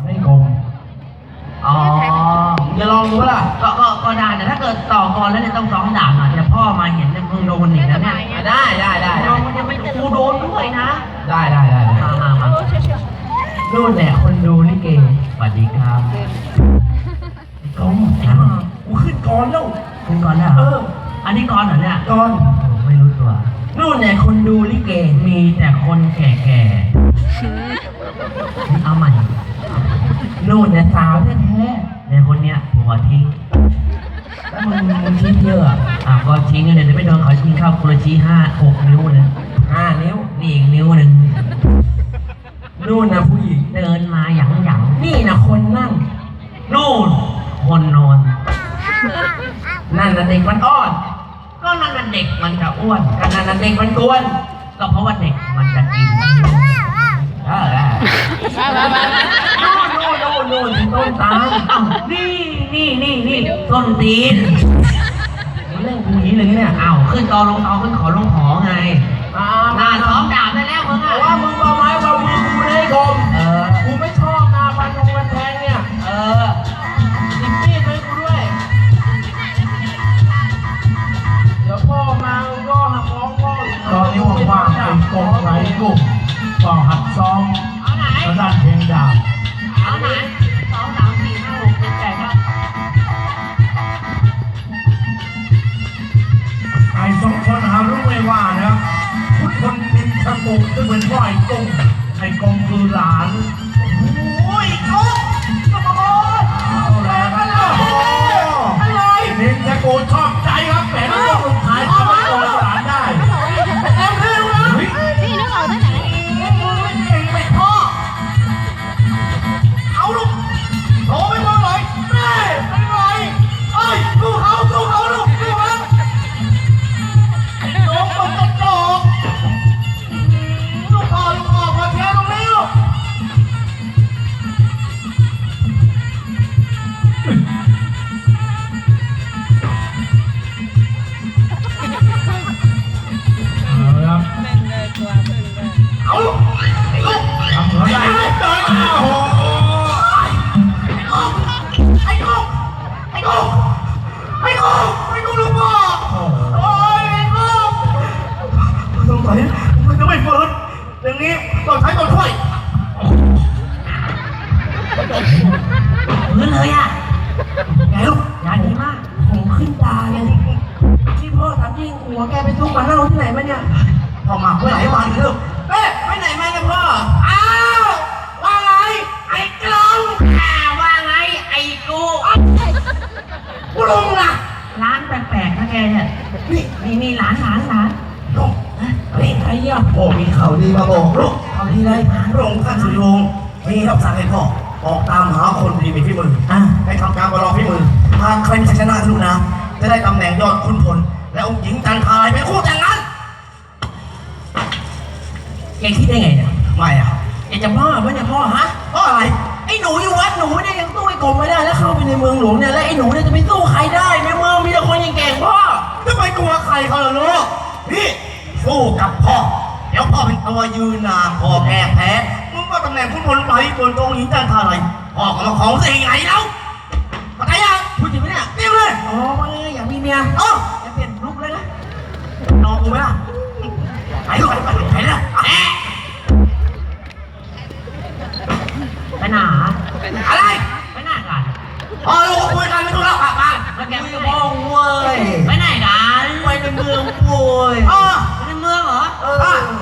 ให้กลมอ๋อจะลองดูปะล่ะ ก็ก็ก็ได้แต่ถ้าเกิดต่อกรแล้วเนี่ยต้องซ้อมด่าหน่อยแต่พ่อมาเห็นเนี่ยมึงโดนอีกแล้วเนี่ยอะได้ได้ได้โดได้นมันยังไม่กูโดนด้วยนะ ได้ได้ได้ได้มามามานู่นแหละคนดูลิเกสวัสดีครับกลมกูขึ้นก่อนแล้วคุณก่อนแล้วเออ อันนี้ก่อนเหรอเนี่ยก่อนผมไม่รู้ตัว นู่นเนี่ยคนดูลิเกมีแต่คนแก่ๆเอาใหม่ นู่นเนี่ยสาวแท้ๆเนี่ยคนเนี้ยผัวทิ้ง แล้วมึงมึงคิดเยอะอะอะก็ชี้เงินเดี๋ยวไปโดนเขาชี้เข้าคนละชี้ห้าหกนิ้วเลยห้านิ้ว นี่อีกนิ้วหนึ่งนู่นนะผู้หญิง เดินมาหยังหยังนี่นะคนนั่ง นู่น คนนอน นั่นน่ะเด็กมันอ้อน ก็นั่นน่ะเด็กมันจะอ้วนกันนั่นน่ะเด็กมันกวน ก็เพราะว่าเด็กมันจะกิน เออเออ นู่นนู่นนู่นนู่นต้นตาลอ้าวนี่นี่นี่นี่ต้นตีนมันเล่นกูอย่างนี้เลยเนี่ยอ้าวขึ้นตอลงตอขึ้นขอลงขอไงอ่าหน้าซ้อมดาบได้แล้วมึงแต่อะว่ามึงเบาไม้เบามือกูไม่ได้กลมเออกูไม่ชอบนาฟันธงกันแทงเนี่ย เออติดมีดให้กูด้วย เดี๋ยวพ่อมามึงก็หักล้องพ่ออีกตอนนี้ว่างๆเป็นกองไร้กลุ่มก็หัดซ้อมเอาไหน ทางด้านเพลงดาบ เอาไหนสองสามสี่ห้าหกเจ็ดแปดครับไอ้สองคนหารู้ไม่ว่านะทุกคนเป็นชะกุกซึ่งเป็นพ่อไอ้กงไอ้กงคือหลานโอ้ยกุ๊กโอ้ยเอาแล้วครับโอ้โหอะไรเน้นชะกุชอบ ต้องใช้ตัวช่วยพื้นเลยอะไงลูกยาดีมากผมขึ้นตาเลยที่พ่อทำจริงหัวแกไปทุกมาเน่าที่ไหนมาเนี่ยพ่อหมักไว้หลายวันลูกเอ๊ะไปไหนมาเนี่ยพ่อ อ้าว ว่าไง ไอ้กลองอ่าว่าไง ไอ้กูกลุงล่ะ ร้านแปลกๆนะแกเนี่ย นี่นี่นี่ร้านร้านร้านลุงเฮ้ยไอ้เหี้ยโอ้มีข่าวดีมาบอกลูก ข่าวดีเลยพระองค์ท่านสุริวงศ์มีรับสั่งให้พ่อออกตามหาคนดีมีฝีมืออะ ให้ทำการประลองฝีมือหากใครมีชัยชนะลูกนะจะได้ตำแหน่งยอดคุณพลและองค์หญิงจันทรายเป็นคู่แต่งงานแกคิดได้ไงเนี่ยไม่อะแกจะบ้าปะเนี่ยพ่อฮะเพราะอะไร ไอ้หนูอยู่วัดหนูเนี่ยยังสู้ไอ้กบไม่ได้แล้วเข้าไปในเมืองหลวงเนี่ยแล้วไอ้หนูเนี่ยจะไปสู้ใครได้ในเมืองมีแต่คนเก่งๆพ่อจะไปกลัวใครเขาล่ะลูกนี่สู้กับพ่อ เดี๋ยวพ่อเป็นตัวยืนนาพ่อแพ้แพ้มึงก็ตำแหน่งคุณพลไปส่วนตรงหญิงจันทรายพ่อก็มาของสิ่งไหนแล้วมาได้ยังพูดจริงไหมเนี่ยเรียกเลยอ๋อว่าไงอยากมีเมียเอ้าจะเปลี่ยนลุกเลยนะนอนกูไหมล่ะไปลูกไปไปไปนะแอะไปหนาอะไรไปหนากันพอลูกคุยกันไม่ต้องเล่าปากมาแล้วแกไปไหนบ้องเว้ยไปไหนกันไปในเมืองป่วยอ๋อไปในเมืองเหรอเออฝากซื้อ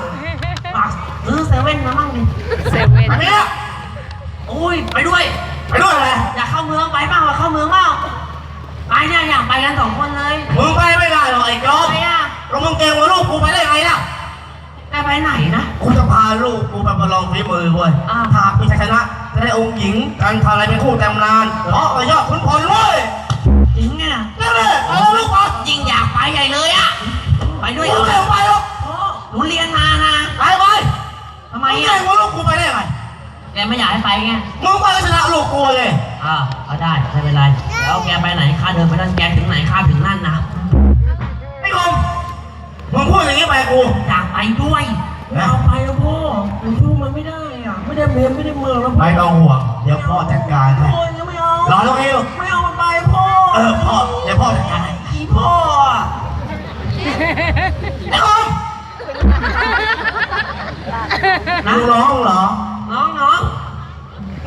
เซเว่นมามั่งดิเซเว่นอันนี้อุ้ยไปด้วย ไปด้วยอะไรอยากเข้าเมืองไปเปล่าเข้าเมืองเปล่าไปเนี่ยอยากไปกันสองคนเลยมึงไปไม่ได้หรอกไอ้จ๊อบไปอะเรามึงเกรงว่าลูกกูไปได้ไงล่ะแกไปไหนนะ กูจะพาลูกกูไปประลองฝีมือเว้ยอ่า หากมีชัยชนะ จะได้องค์หญิงกันทาอะไรเป็นคู่แต่งงานเพราะยอดขุนพลเว้ย จริงไงนี่เลยเอาลูกมา ไม่อยากให้ไปไงมึงไปก็ชนะลูกกูเลยอ่าเอาได้ไม่เป็นไรแล้วแกไปไหนข้าเดินไปนั่นแกถึงไหนข้าถึงนั่นนะไอ้คมมึงพูดอย่างนี้ไปกูอยากไปด้วยนะเอาไปแล้วพ่อหนูสู้มันไม่ได้อะมึไม่ได้เมียไม่ได้เมืองแล้วไม่ต้องห่วงเดี๋ยวพ่อจัดการให้พ่อยังไม่เอารอน้องเอวไม่เอามันไปพ่อเออพ่อเดี๋ยวพ่อจัดการให้อีพ่ออะไอ้คอมมึงร้องเหรอ น้องน้อง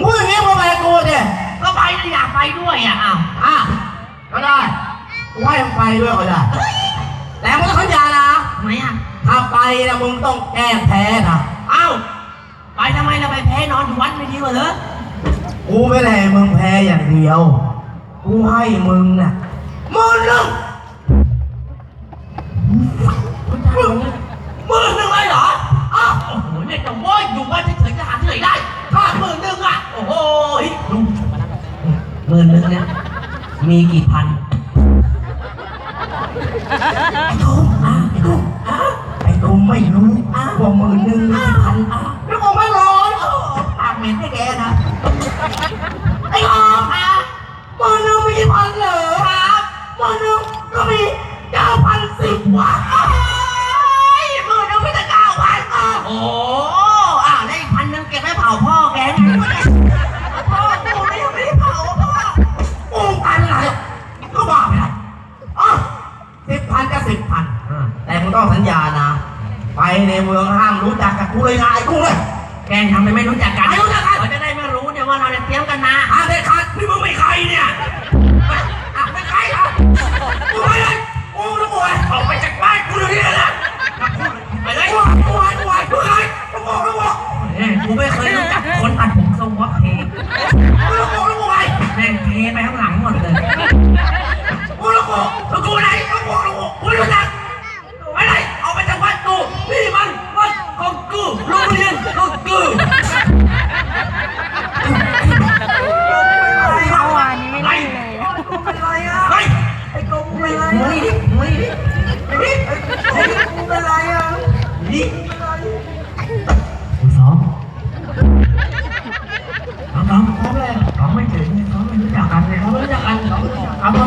มึงอย่างนี้มาแบกกูเนี่ย ก็ไป นะอยากไปด้วยอะอ้าวอะก็ได้กูให้มึงไปด้วยก็ได้แต่มึงต้องสัญญานะ ทำไมอะถ้าไปนะมึงต้องแกล้งแพ้นะอ้าวไปทำไมเราไปแพ้นอนอยู่วัดไม่ดีกว่าเหรอกูไม่ได้ให้มึงแพ้อย่างเดียว กูให้มึงน่ะหมือหนึ่งหมื่นหนึ่ง มีกี่พันไอ้ทุ่มอะไอ้ทุ่มอะไอ้กูไม่รู้ว่าหมือหนึ่งมีกี่พันอะแล้วกูไม่ร้อนปากเหม็นให้แกนะไอ้ออกนะหมือหนึ่งมีกี่พันเหรอครับหมือหนึ่งก็มีเก้าพันสิบว่ะไอ้หมื่นหนึ่งไม่จะเก้าพันอะโอ้โหอะแล้วอีกพันหนึ่งเก็บไว้เผาพ่อแกไง ต้องสัญญานะ ไปในเมืองห้ามรู้จักกับกูเลยนะไอ้กูเลย แกล้งทำเป็นไม่รู้จักกัน เขา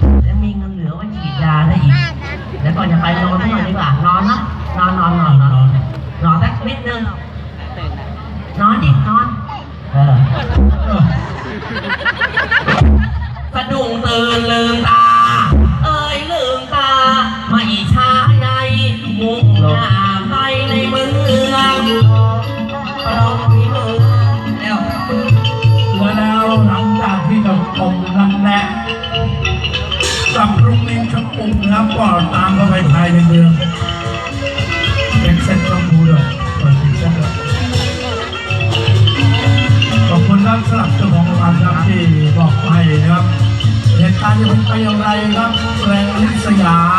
รับเหตุกาเป็นไปอย่างไรครับแรงลิษยา